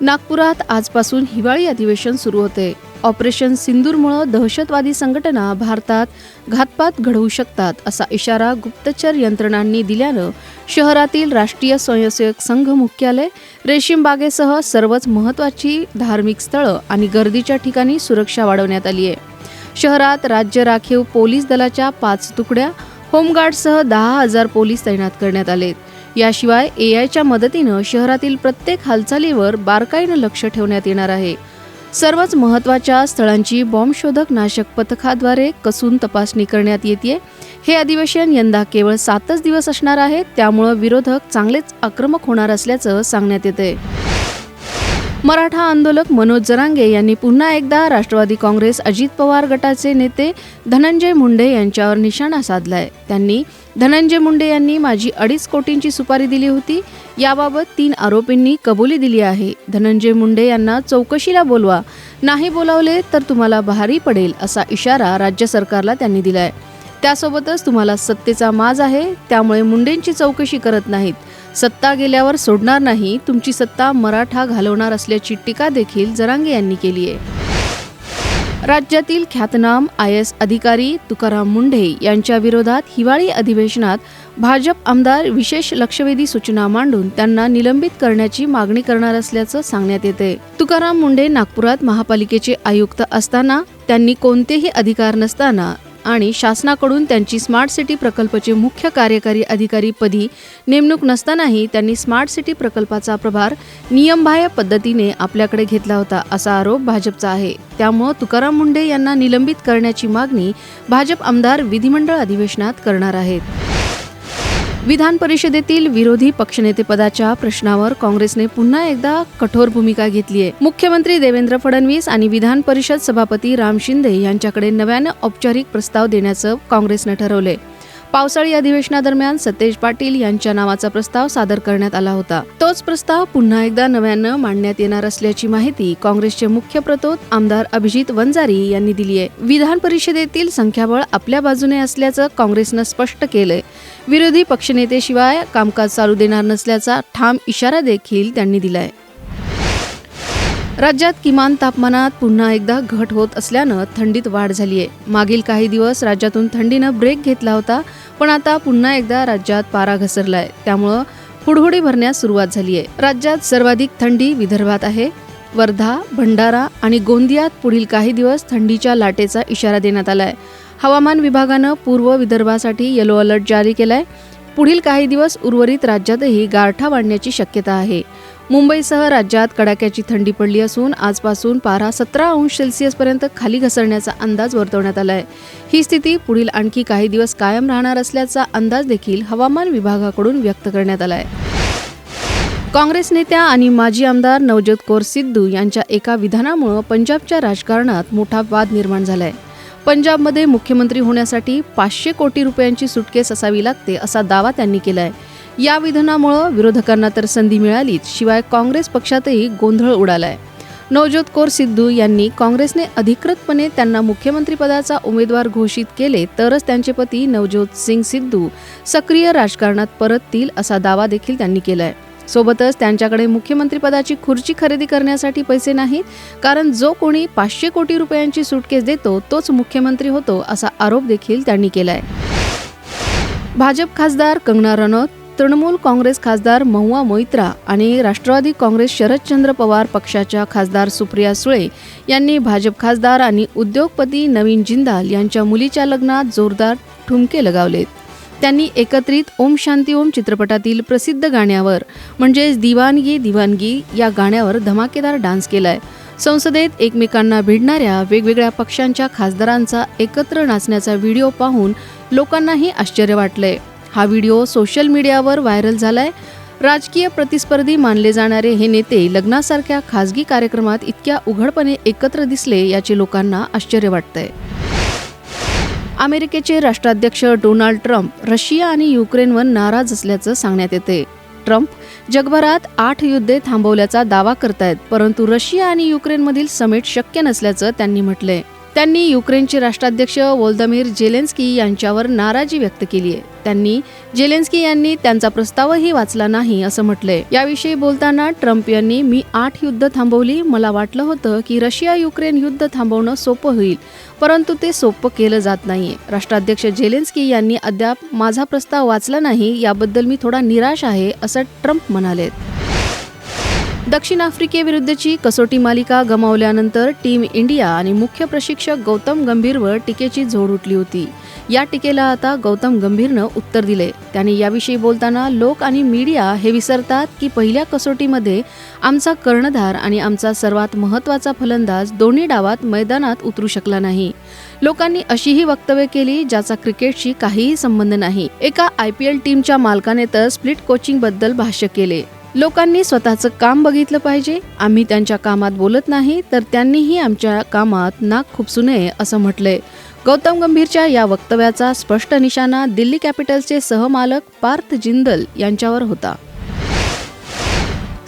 नागपुरात आजपासून हिवाळी अधिवेशन सुरू होते. ऑपरेशन सिंदूरमुळं दहशतवादी संघटना भारतात घातपात घडवू शकतात असा इशारा गुप्तचर यंत्रणांनी दिल्यानं शहरातील राष्ट्रीय स्वयंसेवक संघ मुख्यालय रेशीमबागेसह सर्वच महत्त्वाची धार्मिक स्थळं आणि गर्दीच्या ठिकाणी सुरक्षा वाढवण्यात आली आहे. शहरात राज्य राखीव पोलीस दलाच्या पाच तुकड्या होमगार्डसह दहा हजार पोलीस तैनात करण्यात आलेत. याशिवाय एआयच्या मदतीनं शहरातील प्रत्येक हालचालीवर बारकाईनं लक्ष ठेवण्यात येणार आहे. सर्वच महत्त्वाच्या स्थळांची बॉम्बशोधक नाशक पथकाद्वारे कसून तपासणी करण्यात येते हे अधिवेशन यंदा केवळ सातच दिवस असणार आहे त्यामुळं विरोधक चांगलेच आक्रमक होणार असल्याचं सांगण्यात येते मराठा आंदोलक मनोज जरांगे यांनी पुन्हा एकदा राष्ट्रवादी काँग्रेस अजित पवार गटाचे नेते धनंजय मुंडे यांच्यावर निशाणा साधलाय. त्यांनी धनंजय मुंडे यांनी माझी अडीच कोटींची सुपारी दिली होती. याबाबत तीन आरोपींनी कबुली दिली आहे. धनंजय मुंडे यांना चौकशीला बोलवा. नाही बोलावले तर तुम्हाला भारी पडेल असा इशारा राज्य सरकारला त्यांनी दिलाय. त्यासोबतच तुम्हाला सत्तेचा माज आहे. त्यामुळे मुंडेंची चौकशी करत नाहीत. सत्ता गेल्यावर सोडणार नाही तुमची सत्ता मराठा घालवणार असल्याची टीका देखील जरांगे यांनी केली आहे. राज्यातील ख्यातनाम आय एस अधिकारी तुकाराम मुंढे यांच्या विरोधात हिवाळी अधिवेशनात भाजप आमदार विशेष लक्षवेधी सूचना मांडून त्यांना निलंबित करण्याची मागणी करणार असल्याचं सांगण्यात येते. तुकाराम मुंढे नागपुरात महापालिकेचे आयुक्त असताना त्यांनी कोणतेही अधिकार नसताना आणि शासनाकडून त्यांची स्मार्ट सिटी प्रकल्पचे मुख्य कार्यकारी अधिकारी पदी नेमणूक नसतानाही त्यांनी स्मार्ट सिटी प्रकल्पाचा प्रभार नियमबाह्य पद्धतीने आपल्याकडे घेतला होता असा आरोप भाजपचा आहे. त्यामुळं तुकाराम मुंडे यांना निलंबित करण्याची मागणी भाजप आमदार विधिमंडळ अधिवेशनात करणार आहेत. विधान परिषदेतील विरोधी पक्षनेतेपदाच्या प्रश्नावर काँग्रेसने पुन्हा एकदा कठोर भूमिका घेतली आहे मुख्यमंत्री देवेंद्र फडणवीस आणि विधान परिषद सभापती राम शिंदे यांच्याकडे नव्यानं औपचारिक प्रस्ताव देण्याचं काँग्रेसनं ठरवलंय. पावसाळी अधिवेशनादरम्यान सतेज पाटील यांच्या नावाचा प्रस्ताव सादर करण्यात आला होता. तोच प्रस्ताव पुन्हा एकदा नव्यानं मांडण्यात येणार असल्याची माहिती काँग्रेसचे मुख्य प्रतोद आमदार अभिजित वंजारी यांनी दिली आहे. विधान परिषदेतील संख्याबळ आपल्या बाजूने असल्याचं काँग्रेसनं स्पष्ट केलंय. विरोधी पक्षनेतेशिवाय कामकाज चालू देणार नसल्याचा ठाम इशारा देखील त्यांनी दिलाय. राज्यात किमान तापमानात पुन्हा एकदा घट होत असल्यानं थंडीत वाढ झाली आहे मागील काही दिवस राज्यातून थंडीनं ब्रेक घेतला होता. पण आता पुन्हा एकदा राज्यात पारा घसरलाय. त्यामुळं हुडहुडी भरण्यास सुरुवात झाली आहे राज्यात सर्वाधिक थंडी विदर्भात आहे. वर्धा भंडारा आणि गोंदियात पुढील काही दिवस थंडीच्या लाटेचा इशारा देण्यात आलाय. हवामान विभागानं पूर्व विदर्भासाठी येलो अलर्ट जारी केलाय. पुढील काही दिवस उर्वरित राज्यातही गारठा वाढण्याची शक्यता आहे. मुंबईसह राज्यात कडाक्याची थंडी पडली असून आजपासून पारा सतरा अंश सेल्सिअसपर्यंत खाली घसरण्याचा अंदाज वर्तवण्यात आला आहे ही स्थिती पुढील आणखी काही दिवस कायम राहणार असल्याचा अंदाज देखील हवामान विभागाकडून व्यक्त करण्यात आला आहे काँग्रेस नेत्या आणि माजी आमदार नवज्योत कौर सिद्धू यांच्या एका विधानामुळं पंजाबच्या राजकारणात मोठा वाद निर्माण झालाय. पंजाबमध्ये मुख्यमंत्री होण्यासाठी पाचशे कोटी रुपयांची सुटकेस असावी लागते असा दावा त्यांनी केलाय. या विधानामुळं विरोधकांना तर संधी मिळालीच शिवाय काँग्रेस पक्षातही गोंधळ उडालाय. नवज्योत कौर सिद्धू यांनी काँग्रेसने अधिकृतपणे त्यांना मुख्यमंत्रीपदाचा उमेदवार घोषित केले तरच त्यांचे पती नवज्योत सिंग सिद्धू सक्रिय राजकारणात परततील असा दावा देखील त्यांनी केलाय. सोबतच त्यांच्याकडे मुख्यमंत्रीपदाची खुर्ची खरेदी करण्यासाठी पैसे नाहीत कारण जो कोणी पाचशे कोटी रुपयांची सुटकेस देतो तोच मुख्यमंत्री होतो असा आरोप देखील त्यांनी केलाय. भाजप खासदार कंगना रनौत तृणमूल काँग्रेस खासदार महुआ मोइत्रा आणि राष्ट्रवादी काँग्रेस शरदचंद्र पवार पक्षाच्या खासदार सुप्रिया सुळे यांनी भाजप खासदार आणि उद्योगपती नवीन जिंदाल यांच्या मुलीच्या लग्नात जोरदार ठुमके लगावलेत. त्यांनी एकत्रित ओम शांती ओम चित्रपटातील प्रसिद्ध गाण्यावर म्हणजेच दिवानगी दिवानगी या गाण्यावर धमाकेदार डान्स केलाय. संसदेत एकमेकांना भिडणाऱ्या वेगवेगळ्या पक्षांच्या खासदारांचा एकत्र नाचण्याचा व्हिडिओ पाहून लोकांनाही आश्चर्य वाटलंय. हा व्हिडिओ सोशल मीडियावर व्हायरल झालाय. राजकीय प्रतिस्पर्धी मानले जाणारे हे नेते लग्नासारख्या खासगी कार्यक्रमात इतक्या उघडपणे एकत्र दिसले याचे लोकांना आश्चर्य वाटतंय. अमेरिकेचे राष्ट्राध्यक्ष डोनाल्ड ट्रम्प रशिया आणि युक्रेनवर नाराज असल्याचं सांगण्यात येते. ट्रम्प जगभरात आठ युद्धे थांबवल्याचा दावा करतायत परंतु रशिया आणि युक्रेनमधील समेट शक्य नसल्याचं त्यांनी म्हटलंय. त्यांनी युक्रेनचे राष्ट्राध्यक्ष वोल्दमीर जेलेन्स्की यांच्यावर नाराजी व्यक्त केली आहे. त्यांनी जेलेन्स्की यांनी त्यांचा प्रस्तावही वाचला नाही असं म्हटलंय. याविषयी बोलताना ट्रम्प यांनी मी आठ युद्ध थांबवली. मला वाटलं होतं की रशिया युक्रेन युद्ध थांबवणं सोपं होईल परंतु ते सोपं केलं जात नाहीये. राष्ट्राध्यक्ष जेलेन्स्की यांनी अद्याप माझा प्रस्ताव वाचला नाही. याबद्दल मी थोडा निराश आहे असं ट्रम्प म्हणालेत. दक्षिण आफ्रिकेविरुद्धची कसोटी मालिका गमावल्यानंतर टीम इंडिया आणि मुख्य प्रशिक्षक गौतम गंभीरवर टीकेची झोड उठली होती. या टीकेला आता गौतम गंभीरनं उत्तर दिले. त्याने याविषयी बोलताना लोक आणि मीडिया हे विसरतात की पहिल्या कसोटीमध्ये आमचा कर्णधार आणि आमचा सर्वात महत्त्वाचा फलंदाज दोन्ही डावात मैदानात उतरू शकला नाही. लोकांनी अशीही वक्तव्य केली ज्याचा क्रिकेटशी काहीही संबंध नाही. एका आय पी एल टीमच्या मालकाने तर स्प्लिट कोचिंगबद्दल भाष्य केले. लोकांनी स्वतःचं काम बघितलं पाहिजे. आम्ही त्यांच्या कामात बोलत नाही तर त्यांनीही आमच्या कामात नाक खुपसू नये असं म्हटलंय. गौतम गंभीरच्या या वक्तव्याचा स्पष्ट निशाणा दिल्ली कॅपिटल्सचे सहमालक पार्थ जिंदल यांच्यावर होता.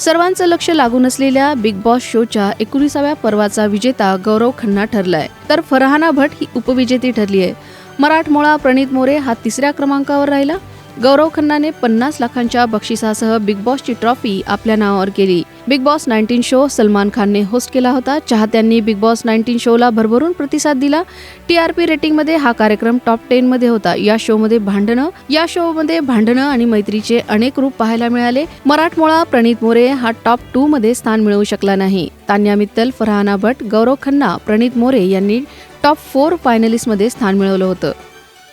सर्वांचं लक्ष लागून असलेल्या बिग बॉस शोच्या एकोणीसाव्या पर्वाचा विजेता गौरव खन्ना ठरलाय. तर फरहाना भट ही उपविजेती ठरली आहे मराठमोळा प्रणित मोरे हा तिसऱ्या क्रमांकावर राहिला. गौरव खन्नाने पन्नास लाखांच्या बक्षिसासह बिग बॉसची ट्रॉफी आपल्या नावावर केली. Big Boss nineteen show Salman खानने होस्ट केला होता. चाहत्यांनी बिग बॉस नाईन्टीन शोला भरभरून प्रतिसाद दिला. टीआरपी रेटिंगमध्ये हा कार्यक्रम टॉप टेन मध्ये होता. या शोमध्ये भांडणं या शोमध्ये भांडणं आणि मैत्रीचे अनेक रूप पाहायला मिळाले. मराठमोळा प्रणित मोरे हा टॉप टू मध्ये स्थान मिळवू शकला नाही. तान्या मित्तल फरहाना भट गौरव खन्ना प्रणित मोरे यांनी टॉप फोर फायनलिस्टमध्ये स्थान मिळवलं होतं.